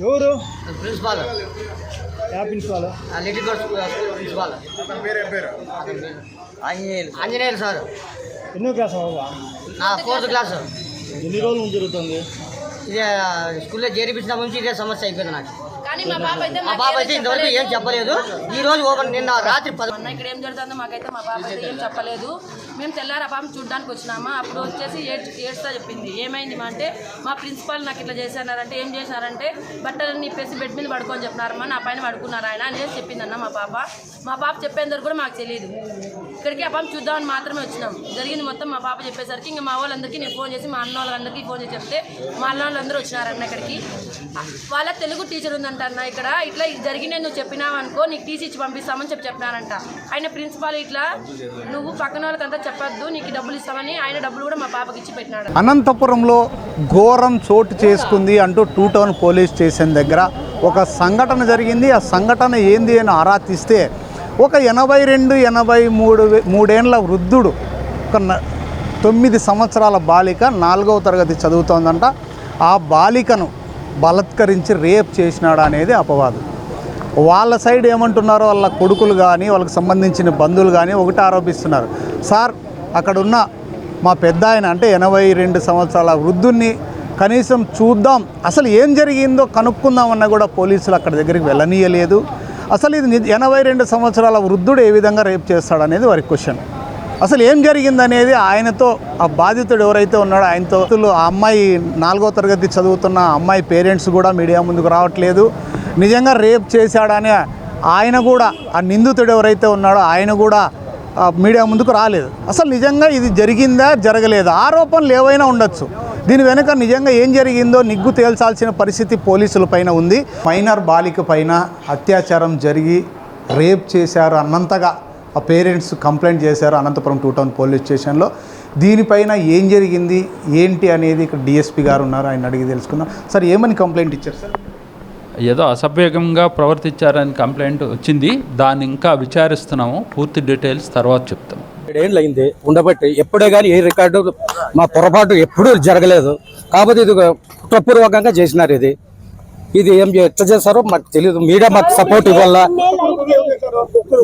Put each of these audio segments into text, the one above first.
ఎవరు? Principal. Yeah principal. ఆ little girls school principal. Anjaneyulu. Anjaneyulu sir. ఎన్నో class నా ఫోర్త్ క్లాస్. ఎన్ని రోజుల నుంచి జరుగుతుంది? ఇదే స్కూల్లో చేర్పించిన నుంచి ఇదే సమస్య అయిపోయింది నాకు. మా పాప అయితే మా బాబు అయితే ఇంతవరకు ఏం చెప్పలేదు. ఈ రోజు ఓపెన్ నిన్న రాత్రి అన్న ఇక్కడ ఏం జరుగుతుందో మాకైతే మా పాప అయితే ఏం చెప్పలేదు. మేము తెల్లారి ఆ పాపం చూడడానికి వచ్చినామా? అప్పుడు వచ్చేసి ఏడ్ ఏడ్స్తా చెప్పింది. ఏమైంది మా అంటే మా ప్రిన్సిపాల్ నాకు ఇట్లా చేశారంటే ఏం చేశారంటే బట్టలన్నీ ఇప్పేసి బెడ్ మీద పడుకొని చెప్పినారమ్మా నా పైన పడుకున్నారు ఆయన అనేసి చెప్పిందన్న మా పాప. మా పాప చెప్పేందుకు కూడా మాకు తెలియదు. ఇక్కడికి ఆ పాప చూద్దామని మాత్రమే వచ్చినాం. జరిగింది మొత్తం మా పాప చెప్పేసరికి ఇంకా మా వాళ్ళందరికీ నేను ఫోన్ చేసి మా అన్న వాళ్ళందరికీ ఫోన్ చేసి చెప్తే మా అన్న వాళ్ళందరూ వచ్చినారన్న ఇక్కడికి. వాళ్ళ తెలుగు టీచర్ ఉందంట అన్న ఇక్కడ ఇట్లా ఇది జరిగింది నువ్వు చెప్పినావు అనుకో నీకు తీసి ఇచ్చి పంపిస్తామని చెప్పి చెప్పినారంట. ఆయన ప్రిన్సిపాల్ ఇట్లా నువ్వు పక్కన వాళ్ళకంతా చెప్పొద్దు నీకు డబ్బులు ఇస్తామని ఆయన డబ్బులు కూడా మా పాపకి ఇచ్చి పెట్టినాడు. అనంతపురంలో ఘోరం చోటు చేసుకుంది అంటూ టూ టౌన్ పోలీస్ స్టేషన్ దగ్గర ఒక సంఘటన జరిగింది. ఆ సంఘటన ఏంది అని ఆరా తీస్తే ఒక ఎనభై రెండు ఎనభై మూడు వే- మూడేండ్ల వృద్ధుడు ఒక తొమ్మిది సంవత్సరాల బాలిక నాలుగవ తరగతి చదువుతోందంట. ఆ బాలికను బలత్కరించి రేప్ చేసినాడు అనేది అపవాదు. వాళ్ళ సైడ్ ఏమంటున్నారో వాళ్ళ కొడుకులు కానీ వాళ్ళకి సంబంధించిన బంధువులు కానీ ఒకటి ఆరోపిస్తున్నారు. సార్ అక్కడున్న మా పెద్ద ఆయన అంటే ఎనభై రెండు సంవత్సరాల వృద్ధుణ్ణి కనీసం చూద్దాం. అసలు ఏం జరిగిందో కనుక్కుందామన్నా కూడా పోలీసులు అక్కడ దగ్గరికి వెళ్ళనీయలేదు. అసలు ఇది ఎనభై రెండు సంవత్సరాల వృద్ధుడు ఏ విధంగా రేప్ చేస్తాడనేది వారి క్వశ్చన్. అసలు ఏం జరిగిందనేది ఆయనతో ఆ బాధితుడు ఎవరైతే ఉన్నాడో ఆయనతో ఆ అమ్మాయి నాలుగో తరగతి చదువుతున్న అమ్మాయి పేరెంట్స్ కూడా మీడియా ముందుకు రావట్లేదు. నిజంగా రేప్ చేశాడని ఆయన కూడా ఆ నిందితుడు ఎవరైతే ఉన్నాడో ఆయన కూడా మీడియా ముందుకు రాలేదు. అసలు నిజంగా ఇది జరిగిందా జరగలేదా? ఆరోపణలు ఏవైనా ఉండొచ్చు. దీని వెనుక నిజంగా ఏం జరిగిందో నిగ్గు తేల్చాల్సిన పరిస్థితి పోలీసుల పైన ఉంది. మైనర్ బాలిక పైన అత్యాచారం జరిగి రేప్ చేశారు అన్నంతగా ఆ పేరెంట్స్ కంప్లైంట్ చేశారు అనంతపురం టూ టౌన్ పోలీస్ స్టేషన్లో. దీనిపైన ఏం జరిగింది? ఏంటి అనేది ఇక్కడ డిఎస్పీ గారు ఉన్నారు ఆయన అడిగి తెలుసుకుందాం. సార్ ఏమని కంప్లైంట్ ఇచ్చారు సార్? ఏదో అసభ్యంగా ప్రవర్తించారని కంప్లైంట్ వచ్చింది. దాన్ని ఇంకా విచారిస్తున్నాము. పూర్తి డీటెయిల్స్ తర్వాత చెప్తాము. ఏడేళ్ళు అయింది ఉండబట్టి ఎప్పుడే కానీ ఏ రికార్డు మా పొరపాటు ఎప్పుడూ జరగలేదు. కాకపోతే ఇది ఒక కుట్రపూర్వకంగా చేసినారు ఇది. ఇది ఏం ఎట్లా చేస్తారో మాకు తెలియదు మీడియా మాకు సపోర్ట్ ఇవ్వాల?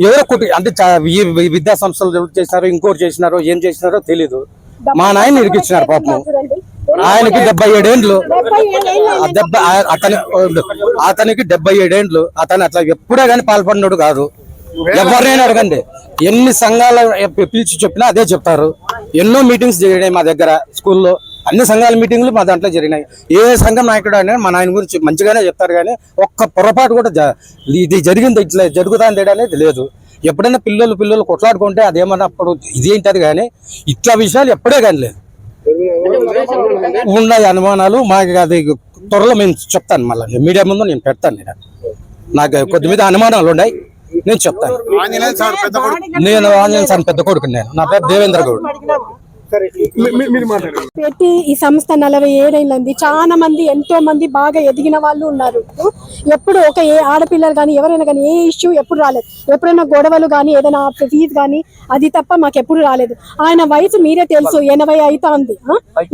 ఎవరో కుటు అంటే విద్యా సంస్థలు ఎవరు చేసినారో ఇంకోటి చేసినారో ఏం చేసినారో తెలీదు. మా నాయన ఇరికిచ్చినారు పాపం ఆయనకి డెబ్బై ఏడేండ్లు. డెబ్బై అతని అతనికి డెబ్బై ఏడేండ్లు. అతను అట్లా ఎప్పుడే కానీ పాల్పడినాడు కాదు. ఎవరినైనా అడగండి. ఎన్ని సంఘాలు పిలిచి చెప్పినా అదే చెప్తారు. ఎన్నో మీటింగ్స్ జరిగినాయి మా దగ్గర స్కూల్లో. అన్ని సంఘాల మీటింగ్లు మా దాంట్లో జరిగినాయి. ఏ సంఘం నాయకుడు అయినా మా నాయన గురించి మంచిగానే చెప్తారు కానీ ఒక్క పొరపాటు కూడా ఇది జరిగింది ఇట్లా జరుగుతుంది అనేది లేదు. ఎప్పుడైనా పిల్లలు పిల్లలు కొట్లాడుకుంటే అదేమన్నా అప్పుడు ఇదేంటది కానీ ఇట్లా విషయాలు ఎప్పుడే కానీ లేదు. ఉన్నాయి అనుమానాలు మాకు అది త్వరలో మేము చెప్తాను మళ్ళీ. మీడియా ముందు నేను పెడతాను నేను. నాకు కొద్ది మీద అనుమానాలు ఉన్నాయి నేను చెప్తాను. నేను ఆంజనేయ సార్ పెద్ద కొడుకు నేను. నా పేరు దేవేంద్ర గౌడ్. పెట్టి ఈ సంస్థ నలభై ఏడైంది చాలా మంది ఎంతో మంది బాగా ఎదిగిన వాళ్ళు ఉన్నారు. ఎప్పుడు ఒక ఏ ఆడపిల్లలు కానీ ఎవరైనా కానీ ఏ ఇష్యూ ఎప్పుడు రాలేదు. ఎప్పుడైనా గొడవలు కానీ ఏదైనా ఫీజు కానీ అది తప్ప మాకు ఎప్పుడు రాలేదు. ఆయన వయసు మీరే తెలుసు ఎనభై అవుతా ఉంది.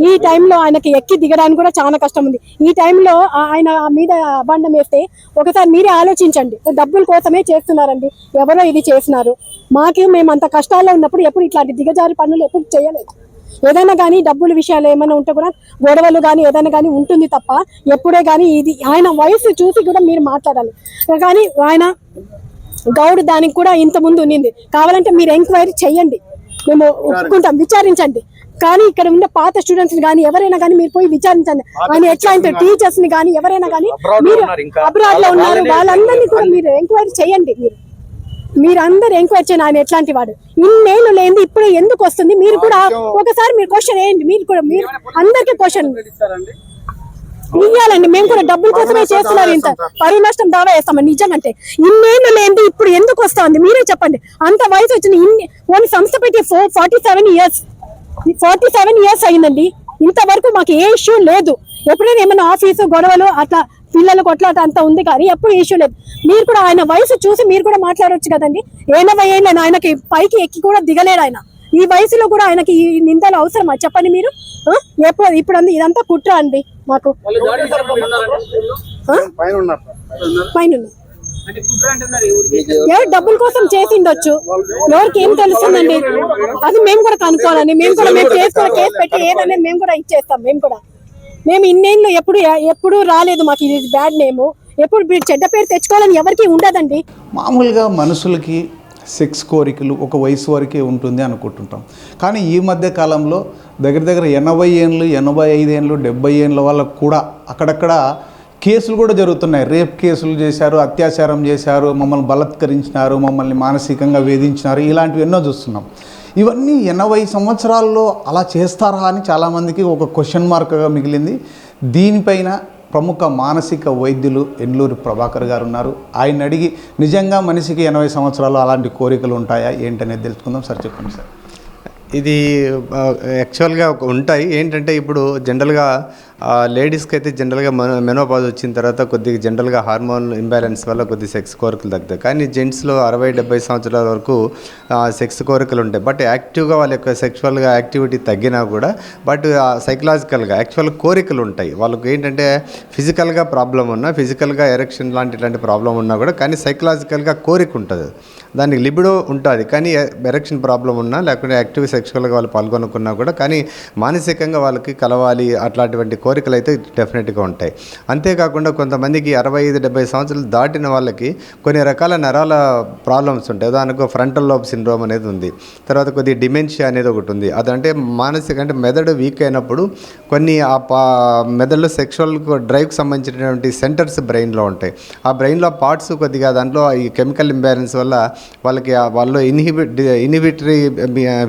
ఈ టైంలో ఆయనకి ఎక్కి దిగడానికి కూడా చాలా కష్టం ఉంది. ఈ టైంలో ఆయన ఆ మీద అబండం వేస్తే ఒకసారి మీరే ఆలోచించండి. డబ్బుల కోసమే చేస్తున్నారండి. ఎవరో ఇది చేస్తున్నారు మాకు మేము అంత కష్టాల్లో ఉన్నప్పుడు ఎప్పుడు ఇట్లాంటి దిగజారి పనులు ఎప్పుడు చేయలేదు. ఏదైనా కానీ డబ్బుల విషయాలు ఏమైనా ఉంటే కూడా గొడవలు కానీ ఏదైనా కానీ ఉంటుంది తప్ప ఎప్పుడే కానీ ఇది ఆయన వయసు చూసి కూడా మీరు మాట్లాడాలి. కానీ ఆయన గౌడ్ దానికి కూడా ఇంత ముందు ఉన్నింది. కావాలంటే మీరు ఎంక్వైరీ చేయండి. మేము ఒప్పుకుంటాం. విచారించండి. కానీ ఇక్కడ ఉన్న పాత స్టూడెంట్స్ కానీ ఎవరైనా కానీ మీరు పోయి విచారించండి. ఆయన ఎట్లా అంటే టీచర్స్ని కానీ ఎవరైనా కానీ మీరు అబ్రాడ్లో ఉన్నారు. వాళ్ళందరినీ కూడా మీరు ఎంక్వైరీ చేయండి. మీరు మీరందరూ ఎంక్వైరీ చేయండి ఆయన ఎట్లాంటి వాడు. ఇన్నేళ్ళు లేని ఇప్పుడు ఎందుకు వస్తుంది? మీరు కూడా ఒకసారి మీరు క్వశ్చన్ వేయండి. మీరు కూడా మీరు అందరికీ క్వశ్చన్ ఇయ్యాలండి. మేము కూడా డబ్బుల కోసమే చేస్తున్నారు ఇంత. పరువు నష్టం దావా వేస్తామని నిజంగంటే ఇన్నేళ్ళు లేని ఇప్పుడు ఎందుకు వస్తుంది? మీరే చెప్పండి. అంత వయసు వచ్చిన ఇన్ని ఓన్ సంస్థ పెట్టి four forty seven years forty seven years అయిందండి. ఇంతవరకు మాకు ఏ ఇష్యూ లేదు. ఎప్పుడైనా ఏమైనా ఆఫీసు గొడవలు అట్లా పిల్లలు కొట్లాట అంత ఉంది కానీ ఎప్పుడు ఇష్యూ లేదు. మీరు కూడా ఆయన వయసు చూసి మీరు కూడా మాట్లాడొచ్చు కదండి. ఎనభై ఏళ్ళని ఆయనకి పైకి ఎక్కి కూడా దిగలేడు ఆయన. ఈ వయసులో కూడా ఆయనకి ఈ నిందలు అవసరమా? చెప్పండి మీరు? ఎప్పుడు ఇప్పుడు అంది ఇదంతా కుట్ర అండి మాకు? పైన ఉన్నారు. ఎవరు డబ్బుల కోసం చేసి ఉండొచ్చు ఎవరికి ఏం తెలుస్తుందండి? అది మేము కూడా కనుక్కోవాలండి. మేము కూడా మేము కేసు కూడా కేసు పెట్టి ఏదైనా మేము కూడా ఇచ్చేస్తాం. మేము కూడా. మేము ఇన్నేళ్ళు ఎప్పుడు ఎప్పుడు రాలేదు మాకు ఇది బ్యాడ్ నేము. ఎప్పుడు మీరు చెడ్డ పేరు తెచ్చుకోవాలని ఎవరికి ఉండదండి. మామూలుగా మనుషులకి సెక్స్ కోరికలు ఒక వయసు వరకే ఉంటుంది అనుకుంటుంటాం. కానీ ఈ మధ్య కాలంలో దగ్గర దగ్గర ఎనభై ఏళ్ళు ఎనభై ఐదు ఏళ్ళు డెబ్బై ఏళ్ళ వాళ్ళకు కూడా అక్కడక్కడ కేసులు కూడా జరుగుతున్నాయి. రేప్ కేసులు చేశారు అత్యాచారం చేశారు మమ్మల్ని బలత్కరించినారు మమ్మల్ని మానసికంగా వేధించినారు ఇలాంటివి ఎన్నో చూస్తున్నాం. ఇవన్నీ ఎనభై సంవత్సరాల్లో అలా చేస్తారా అని చాలామందికి ఒక క్వశ్చన్ మార్క్గా మిగిలింది. దీనిపైన ప్రముఖ మానసిక వైద్యులు ఎండ్లూరి ప్రభాకర్ గారు ఉన్నారు. ఆయన అడిగి నిజంగా మనిషికి ఎనభై సంవత్సరాలు అలాంటి కోరికలు ఉంటాయా? ఏంటనేది తెలుసుకుందాం. సార్ చెప్పండి సార్. ఇది యాక్చువల్గా ఒక ఉంటాయి. ఏంటంటే ఇప్పుడు జనరల్గా లేడీస్కి అయితే జనరల్గా మెనోపాజ్ వచ్చిన తర్వాత కొద్దిగా జనరల్గా హార్మోన్ ఇంబ్యాలెన్స్ వల్ల కొద్ది సెక్స్ కోరికలు తగ్గుతాయి. కానీ జెంట్స్లో అరవై డెబ్బై సంవత్సరాల వరకు సెక్స్ కోరికలు ఉంటాయి. బట్ యాక్టివ్గా వాళ్ళ యొక్క సెక్షువల్గా యాక్టివిటీ తగ్గినా కూడా బట్ సైకలాజికల్గా యాక్చువల్ కోరికలు ఉంటాయి. వాళ్ళకు ఏంటంటే ఫిజికల్గా ప్రాబ్లం ఉన్నా ఫిజికల్గా ఎరెక్షన్ లాంటి ఇలాంటి ప్రాబ్లం ఉన్నా కూడా కానీ సైకలాజికల్గా కోరిక ఉంటుంది. దానికి లిబిడో ఉంటుంది. కానీ ఎరెక్షన్ ప్రాబ్లం ఉన్నా లేకుంటే యాక్టివ్ సెక్షువల్గా వాళ్ళు పాల్గొనుకున్నా కూడా కానీ మానసికంగా వాళ్ళకి కలవాలి అట్లాంటివంటి కోరికలు అయితే డెఫినెట్గా ఉంటాయి. అంతేకాకుండా కొంతమందికి అరవై ఐదు డెబ్బై సంవత్సరాలు దాటిన వాళ్ళకి కొన్ని రకాల నరాల ప్రాబ్లమ్స్ ఉంటాయి. ఉదాహరణకు ఫ్రంటల్ లోబ్ సిండ్రోమ్ అనేది ఉంది. తర్వాత కొద్ది డిమెన్షియా అనేది ఒకటి ఉంది. అదంటే మానసిక అంటే మెదడు వీక్ అయినప్పుడు కొన్ని ఆ పా మెదడులో సెక్షువల్ డ్రైవ్కి సంబంధించినటువంటి సెంటర్స్ బ్రెయిన్లో ఉంటాయి. ఆ బ్రెయిన్లో పార్ట్స్ కొద్దిగా దాంట్లో ఈ కెమికల్ ఇంబ్యాలెన్స్ వల్ల వాళ్ళకి వాళ్ళు ఇన్హిబిట్ ఇన్హిబిటరీ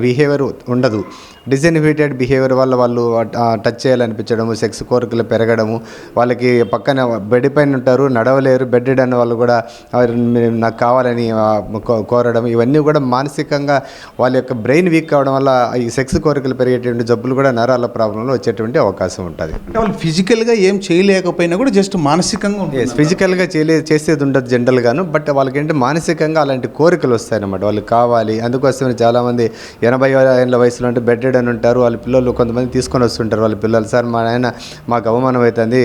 బిహేవియర్ ఉండదు. డిస్ఇన్హిబిటెడ్ బిహేవియర్ వల్ల వాళ్ళు టచ్ చేయాలనిపించడము సెక్స్ కోరికలు పెరగడము వాళ్ళకి పక్కన బెడ్ పైన ఉంటారు నడవలేరు బెడ్ అన్న వాళ్ళు కూడా "ఆ, మీరు నాకు కావాలని కోరడం ఇవన్నీ కూడా మానసికంగా వాళ్ళ యొక్క బ్రెయిన్ వీక్ కావడం వల్ల ఈ సెక్స్ కోరికలు పెరిగేటువంటి జబ్బులు కూడా నరాల ప్రాబ్లంలో వచ్చేటువంటి అవకాశం ఉంటుంది. అంటే వాళ్ళు ఫిజికల్గా ఏం చేయలేకపోయినా కూడా జస్ట్ మానసికంగా ఫిజికల్గా చేయలే చేసేది ఉండదు జనరల్గాను బట్ వాళ్ళకి ఏంటి మానసికంగా అలాంటి కోరికలు వస్తాయన్నమాట. వాళ్ళకి కావాలి అందుకోసమే చాలామంది ఎనభై ఏళ్ళ వయసులో అంటే బెడ్ అని ఉంటారు వాళ్ళ పిల్లలు కొంతమంది తీసుకొని వస్తుంటారు వాళ్ళ పిల్లలు. సార్ మా నాయన మాకు అవమానం అవుతుంది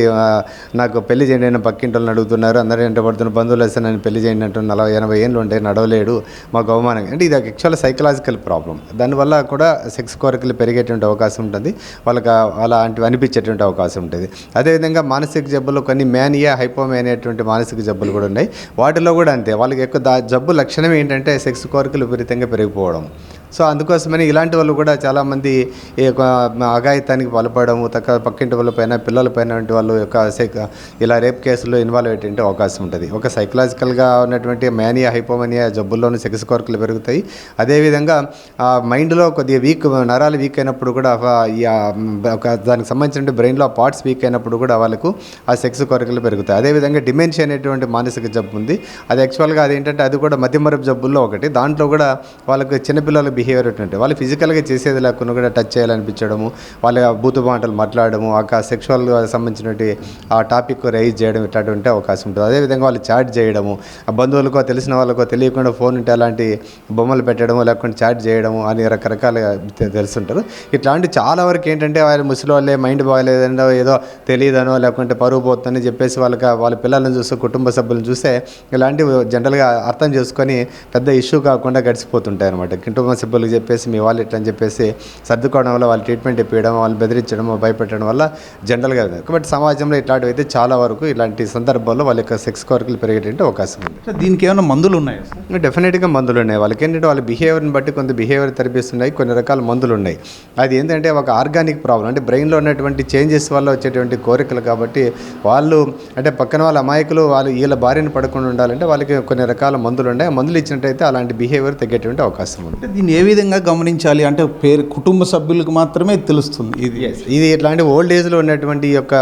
నాకు పెళ్ళి చేయండి అని పక్కింటి వాళ్ళని అడుగుతున్నారు. అందరూ ఎంట పడుతున్న బంధువులు వస్తే నేను పెళ్ళి చేయండి అంటూ నలభై ఎనభై ఏళ్ళు ఉంటాయి నడవలేడు మాకు అవమానం. అంటే ఇది యాక్చువల్ సైకలాజికల్ ప్రాబ్లం దానివల్ల కూడా సెక్స్ కోరికలు పెరిగేటువంటి అవకాశం ఉంటుంది వాళ్ళకి అలాంటివి అనిపించేటువంటి అవకాశం ఉంటుంది. అదేవిధంగా మానసిక జబ్బులు కొన్ని మేనియా హైపోమేనియా అటువంటి మానసిక జబ్బులు కూడా ఉన్నాయి. వాటిలో కూడా అంతే వాళ్ళకి ఎక్కువ దా జబ్బు లక్షణం ఏంటంటే సెక్స్ కోరికలు విపరీతంగా పెరిగిపోవడం. సో అందుకోసమని ఇలాంటి వాళ్ళు కూడా చాలామంది ఈ యొక్క అఘాయితానికి పాల్పడము తక్క పక్కింటి వాళ్ళ పైన పిల్లల పైన వంటి వాళ్ళు యొక్క సెక్- ఇలా రేప్ కేసులో ఇన్వాల్వ్ అయ్యేటువంటి అవకాశం ఉంటుంది. ఒక సైకలాజికల్గా ఉన్నటువంటి మేనియా హైపోమనియా జబ్బుల్లోనూ సెక్స్ కోరికలు పెరుగుతాయి. అదేవిధంగా ఆ మైండ్లో కొద్దిగా వీక్ నరాలు వీక్ అయినప్పుడు కూడా ఒక దానికి సంబంధించిన బ్రెయిన్లో పార్ట్స్ వీక్ అయినప్పుడు కూడా వాళ్ళకు ఆ సెక్స్ కోరికలు పెరుగుతాయి. అదేవిధంగా డిమెన్షియా అనేటువంటి మానసిక జబ్బు ఉంది. అది యాక్చువల్గా అది ఏంటంటే అది కూడా మధ్యమరపు జబ్బుల్లో ఒకటి. దాంట్లో కూడా వాళ్ళకి చిన్నపిల్లల బిహేవియర్ ఉంటుంటే వాళ్ళు ఫిజికల్గా చేసేది లేకుండా కూడా టచ్ చేయాలనిపించడము వాళ్ళ బూతు మాటలు మాట్లాడము ఆ సెక్షువల్గా సంబంధించినటువంటి ఆ టాపిక్ రైజ్ చేయడం ఇట్లాంటి అవకాశం ఉంటుంది. అదేవిధంగా వాళ్ళు చాట్ చేయడము బంధువులకో తెలిసిన వాళ్ళకో తెలియకుండా ఫోన్ ఉంటే అలాంటి బొమ్మలు పెట్టడము లేకుంటే చాట్ చేయడము అని రకరకాలుగా తెలుసుంటారు ఇట్లాంటి చాలా వరకు ఏంటంటే వాళ్ళ ముసలి వాళ్ళే మైండ్ బాగాలేదనో ఏదో తెలియదనో లేకుంటే పరువు పోతుందని చెప్పేసి వాళ్ళకి వాళ్ళ పిల్లల్ని చూస్తే కుటుంబ సభ్యులను చూస్తే ఇలాంటివి జనరల్గా అర్థం చేసుకొని పెద్ద ఇష్యూ కాకుండా గడిచిపోతుంటాయి అనమాట కుటుంబ సభ్యులకు చెప్పేసి మీ వాళ్ళు ఇట్లా అని చెప్పేసి సర్దుకోవడం వల్ల వాళ్ళు ట్రీట్మెంట్ ఇప్పించడం వాళ్ళు బెదిరించడం భయపెట్టడం వల్ల జనరల్గా కాబట్టి సమాజంలో ఇట్లాంటివి అయితే చాలా వరకు ఇలాంటి సందర్భాల్లో వాళ్ళ యొక్క సెక్స్ కోరికలు పెరిగేటువంటి అవకాశం ఉంది. దీనికి ఏమైనా మందులు ఉన్నాయా డెఫినెట్గా మందులు ఉన్నాయి. వాళ్ళకి ఏంటంటే వాళ్ళ బిహేవియర్ని బట్టి కొంత బిహేవియర్ థెరపీస్ ఉన్నాయి కొన్ని రకాల మందులు ఉన్నాయి. అది ఏంటంటే ఒక ఆర్గానిక్ ప్రాబ్లం అంటే బ్రెయిన్లో ఉన్నటువంటి చేంజెస్ వల్ల వచ్చేటువంటి కోరికలు కాబట్టి వాళ్ళు అంటే పక్కన వాళ్ళ అమాయకులు వాళ్ళు వీళ్ళ బారిన పడకుండా ఉండాలంటే వాళ్ళకి కొన్ని రకాల మందులు ఉన్నాయి. ఆ మందులు ఇచ్చినట్టయితే అలాంటి బిహేవియర్ తగ్గేటువంటి అవకాశం ఉంది. దీన్ని ఏ ఏ విధంగా గమనించాలి అంటే పేరు కుటుంబ సభ్యులకు మాత్రమే తెలుస్తుంది ఇది. ఇది ఇట్లాంటి ఓల్డ్ ఏజ్లో ఉన్నటువంటి యొక్క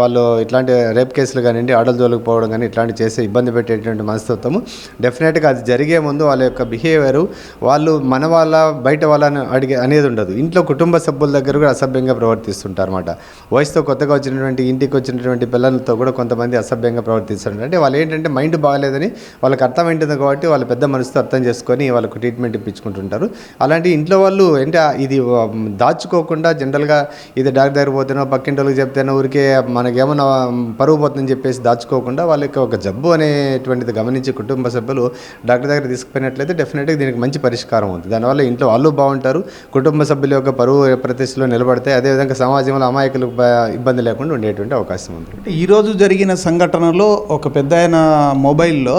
వాళ్ళు ఇట్లాంటి రేప్ కేసులు కానివ్వండి ఆడలు జోలికి పోవడం కానీ ఇట్లాంటి చేసే ఇబ్బంది పెట్టేటువంటి మనస్తత్వము. డెఫినెట్గా అది జరిగే ముందు వాళ్ళ యొక్క బిహేవియర్ వాళ్ళు మన వాళ్ళ బయట వాళ్ళని అడిగే అనేది ఉండదు. ఇంట్లో కుటుంబ సభ్యుల దగ్గర కూడా అసభ్యంగా ప్రవర్తిస్తుంటారు అనమాట వయసుతో కొత్తగా వచ్చినటువంటి ఇంటికి వచ్చినటువంటి పిల్లలతో కూడా కొంతమంది అసభ్యంగా ప్రవర్తిస్తుంటారు. అంటే వాళ్ళు ఏంటంటే మైండ్ బాగాలేదని వాళ్ళకి అర్థమైంటుంది కాబట్టి వాళ్ళు పెద్ద మనసుతో అర్థం చేసుకొని వాళ్ళకు ట్రీట్మెంట్ ఇప్పించుకుంటారు ఉంటుంటారు అలాంటి ఇంట్లో వాళ్ళు అంటే ఇది దాచుకోకుండా జనరల్గా ఇది డాక్టర్ దగ్గర పోతేనో పక్కింటి వాళ్ళకి చెప్తేనో ఊరికే మనకేమన్నా పరువు పోతుందని చెప్పేసి దాచుకోకుండా వాళ్ళకి ఒక జబ్బు అనేటువంటిది గమనించి కుటుంబ సభ్యులు డాక్టర్ దగ్గర తీసుకుపోయినట్లయితే డెఫినెట్గా దీనికి మంచి పరిష్కారం ఉంది దానివల్ల ఇంట్లో వాళ్ళు బాగుంటారు కుటుంబ సభ్యుల యొక్క పరువు ప్రతిష్టలో నిలబడతాయి అదేవిధంగా సమాజంలో అమాయకులు ఇబ్బంది లేకుండా ఉండేటువంటి అవకాశం ఉంది. అంటే ఈరోజు జరిగిన సంఘటనలో ఒక పెద్ద ఆయన మొబైల్లో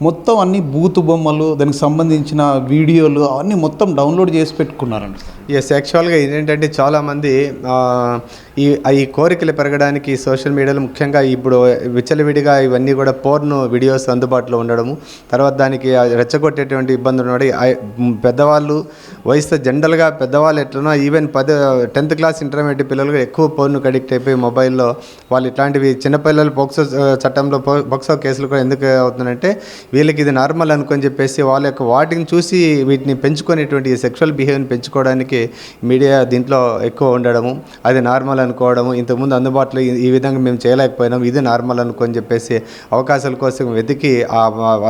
మొత్తం అన్ని బూతు బొమ్మలు దానికి సంబంధించిన వీడియోలు అవన్నీ మొత్తం డౌన్లోడ్ చేసి పెట్టుకున్నారండి ఎస్ యాక్చువల్గా ఏంటంటే చాలామంది ఈ ఈ కోరికలు పెరగడానికి సోషల్ మీడియాలో ముఖ్యంగా ఇప్పుడు విచ్చలవిడిగా ఇవన్నీ కూడా పోర్న్ వీడియోస్ అందుబాటులో ఉండడము తర్వాత దానికి రెచ్చగొట్టేటువంటి ఇబ్బందులు ఉన్నాయి పెద్దవాళ్ళు వయసుతో జనరల్గా పెద్దవాళ్ళు ఎట్లనో ఈవెన్ పది టెన్త్ క్లాస్ ఇంటర్మీడియట్ పిల్లలు ఎక్కువ పోర్నుకు అడిక్ట్ అయిపోయి మొబైల్లో వాళ్ళు ఇట్లాంటివి చిన్నపిల్లలు పోక్సో చట్టంలో పో- పోక్సో కేసులు కూడా ఎందుకు అవుతుందంటే వీళ్ళకి ఇది నార్మల్ అనుకొని చెప్పేసి వాళ్ళ యొక్క వాటిని చూసి వీటిని పెంచుకునేటువంటి సెక్షువల్ బిహేవియర్ని పెంచుకోవడానికి మీడియా దీంట్లో ఎక్కువ ఉండడము అది నార్మల్ అనుకోవడము ఇంతకుముందు అందుబాటులో ఈ- విధంగా మేము చేయలేకపోయినాం ఇది నార్మల్ అనుకొని చెప్పేసి అవకాశాల కోసం వెతికి ఆ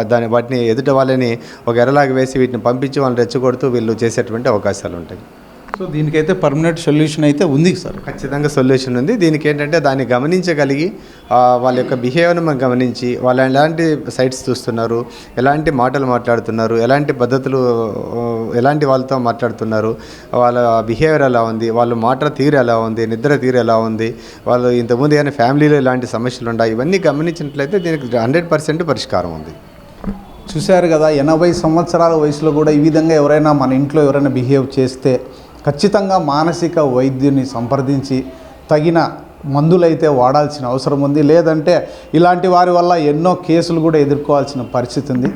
దాని వాటిని ఎదుట వాళ్ళని ఒక ఎరలాగా వేసి వీటిని పంపించి వాళ్ళని రెచ్చగొడుతూ వీళ్ళు చేసేటువంటి అవకాశాలు ఉంటాయి. సో దీనికైతే పర్మనెంట్ సొల్యూషన్ అయితే ఉంది సార్ ఖచ్చితంగా సొల్యూషన్ ఉంది. దీనికి ఏంటంటే దాన్ని గమనించగలిగి వాళ్ళ యొక్క బిహేవియర్ని మనం గమనించి వాళ్ళు ఎలాంటి సైట్స్ చూస్తున్నారు ఎలాంటి మాటలు మాట్లాడుతున్నారు ఎలాంటి పద్ధతులు ఎలాంటి వాళ్ళతో మాట్లాడుతున్నారు వాళ్ళ బిహేవియర్ ఎలా ఉంది వాళ్ళు మాట తీరు ఎలా ఉంది నిద్ర తీరు ఎలా ఉంది వాళ్ళు ఇంతకుముందు ఏమైనా ఫ్యామిలీలో ఇలాంటి సమస్యలు ఉన్నాయి ఇవన్నీ గమనించినట్లయితే దీనికి హండ్రెడ్ పర్సెంట్ పరిష్కారం ఉంది. చూశారు కదా ఎనభై సంవత్సరాల వయసులో కూడా ఈ విధంగా ఎవరైనా మన ఇంట్లో ఎవరైనా బిహేవ్ చేస్తే ఖచ్చితంగా మానసిక వైద్యుని సంప్రదించి తగిన మందులైతే వాడాల్సిన అవసరం ఉంది. లేదంటే ఇలాంటి వారి వల్ల ఎన్నో కేసులు కూడా ఎదుర్కోవాల్సిన పరిస్థితి ఉంది.